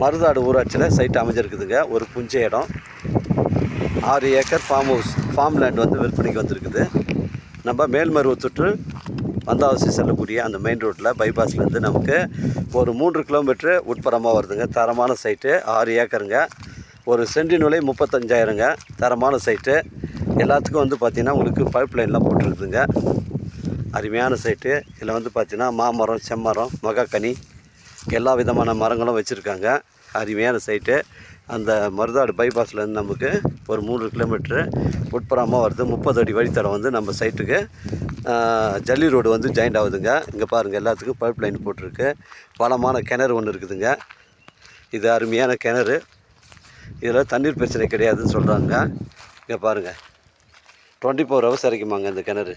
மருதாடு ஊராட்சியில் சைட் அமைஞ்சிருக்குதுங்க. ஒரு புஞ்ச இடம். ஆறு acre farm house farm land வந்து விற்பனைக்கு வந்திருக்குது. நம்ம மேல்மருவத்தொற்று வந்தாவாசி செல்லக்கூடிய அந்த மெயின் ரோட்டில் பைபாஸ்லேருந்து நமக்கு ஒரு மூன்று கிலோமீட்ரு உட்புறமாக வருதுங்க. தரமான சைட்டு ஆறு ஏக்கருங்க. ஒரு சென்டி நுழை முப்பத்தஞ்சாயிரங்க. தரமான சைட்டு எல்லாத்துக்கும் வந்து பார்த்திங்கன்னா உங்களுக்கு பைப் லைன்லாம் போட்டிருக்குதுங்க அருமையான சைட்டு இதில் வந்து பார்த்திங்கன்னா மாமரம் செம்மரம் மகாக்கனி எல்லா விதமான மரங்களும் வச்சுருக்காங்க. அருமையான சைட்டு அந்த மருதாடு பைபாஸ்லேருந்து நமக்கு ஒரு மூணு கிலோமீட்ரு உட்புறமாக வருது. முப்பது அடி வழித்தடம் வந்து நம்ம சைட்டுக்கு ஜல்லி ரோடு வந்து ஜாயிண்ட் ஆகுதுங்க. இங்கே பாருங்கள் எல்லாத்துக்கும் பைப் லைன் போட்டிருக்கு. வளமான கிணறு ஒன்று இருக்குதுங்க. இது அருமையான கிணறு. இதில் தண்ணீர் பிரச்சனை கிடையாதுன்னு சொல்கிறாங்க இங்கே பாருங்கள் டுவெண்ட்டி ஃபோர் ஹவர்ஸ் இறக்குமாங்க இந்த கிணறு.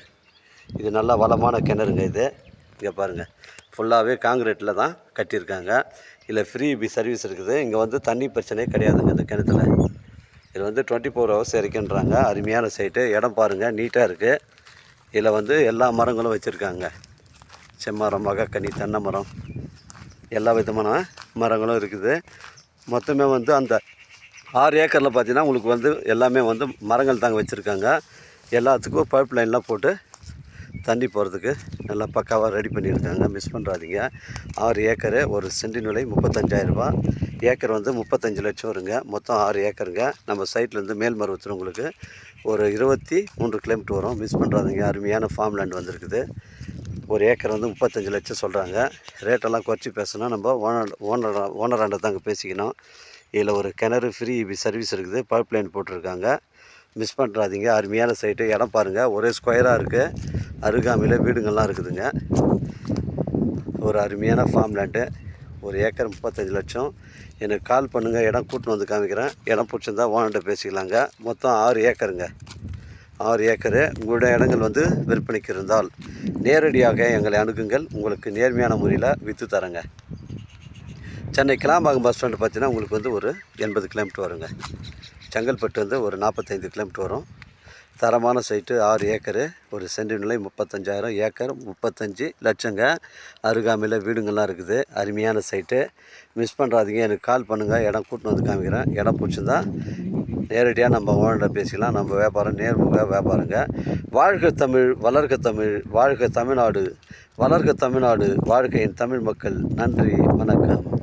இது நல்லா வளமான கிணறுங்க இது. இங்கே பாருங்கள் ஃபுல்லாகவே காங்கிரீட்டில் தான் கட்டியிருக்காங்க. இதில் ஃப்ரீ பி சர்வீஸ் இருக்குது. இங்கே வந்து தண்ணி பிரச்சனையே கிடையாதுங்க இந்த கிணத்துல. இது வந்து டுவெண்ட்டி ஃபோர் ஹவர்ஸ் இறக்கின்றாங்க. அருமையான சைட்டு இடம் பாருங்கள் நீட்டாக இருக்குது இதில் வந்து எல்லா மரங்களும் வச்சுருக்காங்க. செம்மரம் மகக்கனி தென்னை மரம். எல்லா விதமான மரங்களும் இருக்குது. மொத்தமே வந்து அந்த ஆறு ஏக்கரில் பார்த்தீங்கன்னா உங்களுக்கு வந்து எல்லாமே வந்து மரங்கள் தாங்க வச்சுருக்காங்க. எல்லாத்துக்கும் பைப் லைன்லாம் போட்டு தண்ணி போகிறதுக்கு நல்லா பக்காவாக ரெடி பண்ணியிருக்காங்க. மிஸ் பண்ணுறாதீங்க ஆறு ஏக்கரு ஒரு சென்டி விலை முப்பத்தஞ்சாயிரரூபா ஏக்கர் வந்து முப்பத்தஞ்சு லட்சம் வருங்க. மொத்தம் ஆறு ஏக்கருங்க. நம்ம சைட்லேருந்து மேல்மருவத்தூர் உங்களுக்கு ஒரு இருபத்தி மூன்று கிலோமீட்டர் வரும். மிஸ் பண்ணுறாதீங்க அருமையான ஃபார்ம் லேண்ட் வந்திருக்குது. ஒரு ஏக்கர் வந்து முப்பத்தஞ்சு லட்சம் சொல்கிறாங்க ரேட்டெல்லாம் குறைச்சி பேசணும் நம்ம ஓனர் ஓனர் ஓனராண்ட தாங்க பேசிக்கணும். இதில் ஒரு கிணறு ஃப்ரீ சர்வீஸ் இருக்குது. பைப் லைன் போட்டிருக்காங்க. மிஸ் பண்ணுறாதீங்க அருமையான சைட்டு இடம் பாருங்கள் ஒரே ஸ்கொயராக இருக்குது அருகாமையில் வீடுங்கள்லாம் இருக்குதுங்க. ஒரு அருமையான ஃபார்ம் லேண்டு ஒரு ஏக்கர் முப்பத்தஞ்சு லட்சம். எனக்கு கால் பண்ணுங்கள் இடம் கூட்டின்னு வந்து காமிக்கிறேன். இடம் பிடிச்சிருந்தா ஓனர்கிட்ட பேசிக்கலாங்க. மொத்தம் ஆறு ஏக்கருங்க. ஆறு ஏக்கரு. உங்களுடைய இடங்கள் வந்து விற்பனைக்கு இருந்தால் நேரடியாக எங்களை அணுகுங்கள். உங்களுக்கு நேர்மையான முறையில் விற்று தரேங்க. சென்னை கிளாம்பாக்கம் பஸ் ஸ்டாண்டு பார்த்தீங்கன்னா உங்களுக்கு வந்து ஒரு எண்பது கிலோமீட்டர் வருங்க. செங்கல்பட்டு வந்து ஒரு நாற்பத்தைந்து கிலோமீட்டர் வரும். தரமான சைட்டு ஆறு ஏக்கரு ஒரு சென்ட் நிலை முப்பத்தஞ்சாயிரம் ஏக்கர் முப்பத்தஞ்சு லட்சங்க. அருகாமையில் வீடுங்கள்லாம் இருக்குது. அருமையான சைட்டு மிஸ் பண்ணுறாதீங்க எனக்கு கால் பண்ணுங்கள் இடம் கூட்டின்னு வந்து காமிக்கிறேன். இடம் பிடிச்சிருந்தா நேரடியாக நம்ம ஓனர்கிட்ட பேசிக்கலாம். நம்ம வியாபாரம் நேர்முக வியாபாரங்க. வாழ்க தமிழ் வளர்க தமிழ் வாழ்க தமிழ்நாடு வளர்க தமிழ்நாடு வாழ்க்கையின் தமிழ் மக்கள். நன்றி வணக்கம்.